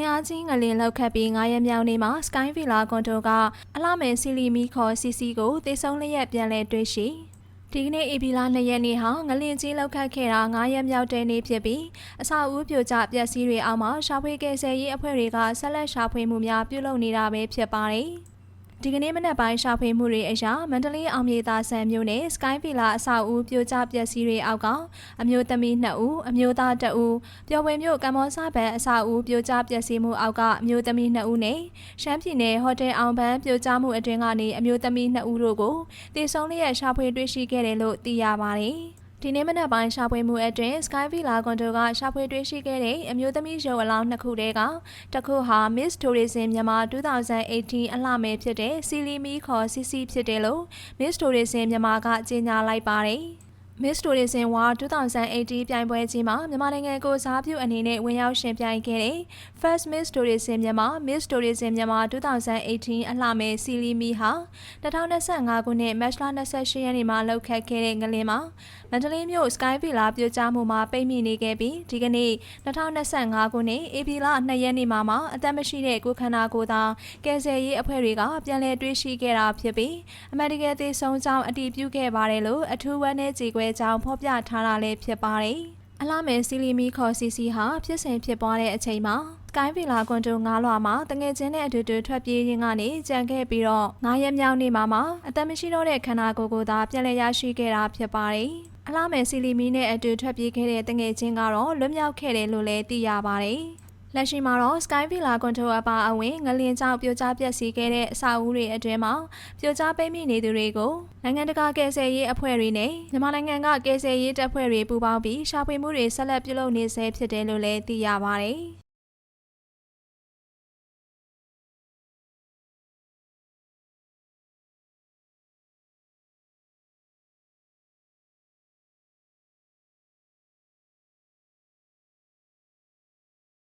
င်အားကြီးငလင်လောက်ခတ်ပြီး9ရက်မြောက်နေ့မှာ Sky Villa ကွန်တိုကအလှမယ်စီလီမီခေါ် CC ကိုတေဆုံးလျက်ပြန်လည်တွေ့ရှိဒီကနေ့ဧပြီလ2ရက်နေ့ဟာငလင်ကြီးလောက်ခတ်ခဲ့တာ9ရက်မြောက်တဲ့နေ့ဖြစ်ပြီးအစာအုပ်ပြိုကျပျက်စီးတွေအောက်မှာရှာဖွေကယ်ဆယ်ရေးအဖွဲ့တွေကဆက်လက်ရှာဖွေမှုများပြုလုပ်နေတာပဲဖြစ်ပါတယ်။ ဒီကနေ့မနက်ပိုင်းရှာဖွေမှုတွေအရာမန္တလေးအောင်မြေသာဆန်မြို့နယ် Sky Villa အဆောက်အဦပြိုကျပျက်စီးတွေအောက်ကအမျိုးသမီး2ဦးအမျိုးသား2ဦးပျော်ဝေမြို့ကမ္ဘောဇဘန်အဆောက်အဦပြိုကျပျက်စီးမှုအောက်ကအမျိုးသမီး2ဦးနဲ့ရှမ်းပြည်နယ်ဟိုတယ်အောင်ပန်းပြိုကျမှုအတွင်းကနေအမျိုးသမီး2ဦးတို့ကိုတည်ဆုံလျက်ရှာဖွေတွေ့ရှိခဲ့တယ်လို့သိရပါတယ်။ ဒီနေ့မနက်ပိုင်းရှာဖွေမှုအတွင်း Sky Villa ကွန်တိုကရှာဖွေတွေ့ရှိခဲ့တဲ့အမျိုးသမီးရုပ်အလောင်းနှစ်ခုတည်းကတစ်ခုဟာ Miss Tourism မြန်မာ2018အလှမယ်ဖြစ်တဲ့စီလီမီခေါ် CC ဖြစ်တယ်လို့ Miss Tourism မြန်မာကကြေညာလိုက်ပါတယ်။ Miss Tourism World 2018ပြိုင်ပွဲကြီးမှာမြန်မာနိုင်ငံကိုစားပြုအနေနဲ့ဝင်ရောက်ရှင်ပြိုင်ခဲ့တဲ့ First Miss Tourism မြန်မာ Miss Tourism မြန်မာ2018အလှမဲ့စီလီမီဟာ2025ခုနှစ်မတ်လ28ရက်နေ့မှာလှုပ်ခတ်ခဲ့တဲ့ငလင်မှာမန္တလေးမြို့ Sky Villa ပြိုကျမှုမှာပိတ်မိနေခဲ့ပြီးဒီကနေ့2025ခုနှစ်ဧပြီလ2ရက်နေ့မှာမှအသက်မရှိတဲ့ကိုခန္ဓာကိုယ်သာကယ်ဆယ်ရေးအဖွဲ့တွေကပြန်လည်တွေ့ရှိခဲ့တာဖြစ်ပြီးအမေရိကန်သေဆုံးကြောင်းအတည်ပြုခဲ့ပါတယ်လို့အထူးဝမ်းနည်းကြေကွဲကြောင်းဖော်ပြထားတာလည်းဖြစ်ပါတယ်။အလားမယ်စီလီမီခေါ်စီစီဟာဖြစ်စဉ်ဖြစ်ပွားတဲ့အချိန်မှာစကိုင်းဗီလာကွန်တိုငါးလွှာမှာတငယ်ချင်းနဲ့အတူတူထွက်ပြေးရင်းကနေကြံခဲ့ပြီးတော့ငါးရက်မြောက်နေ့မှာမှအသက်မရှိတော့တဲ့ခန္ဓာကိုယ်ကိုသာပြန်လည်ရရှိခဲ့တာဖြစ်ပါတယ်။အလားမယ်စီလီမီနဲ့အတူထွက်ပြေးခဲ့တဲ့တငယ်ချင်းကတော့လွတ်မြောက်ခဲ့တယ်လို့လည်းသိရပါတယ်။ လက်ရှိမှာတော့ Sky Villa Control အပါအဝင်ငလျင်ကြောင့်ပြိုကျပျက်စီးခဲ့တဲ့အဆောက်အဦတွေအတွင်းမှာပြိုကျပိတ်မိနေသူတွေကိုနိုင်ငံတကာကယ်ဆယ်ရေးအဖွဲ့တွေနဲ့မြန်မာနိုင်ငံကကယ်ဆယ်ရေးတပ်ဖွဲ့တွေပူးပေါင်းပြီးရှာဖွေမှုတွေဆက်လက်ပြုလုပ်နေဆဲဖြစ်တယ်လို့လည်းသိရပါတယ်။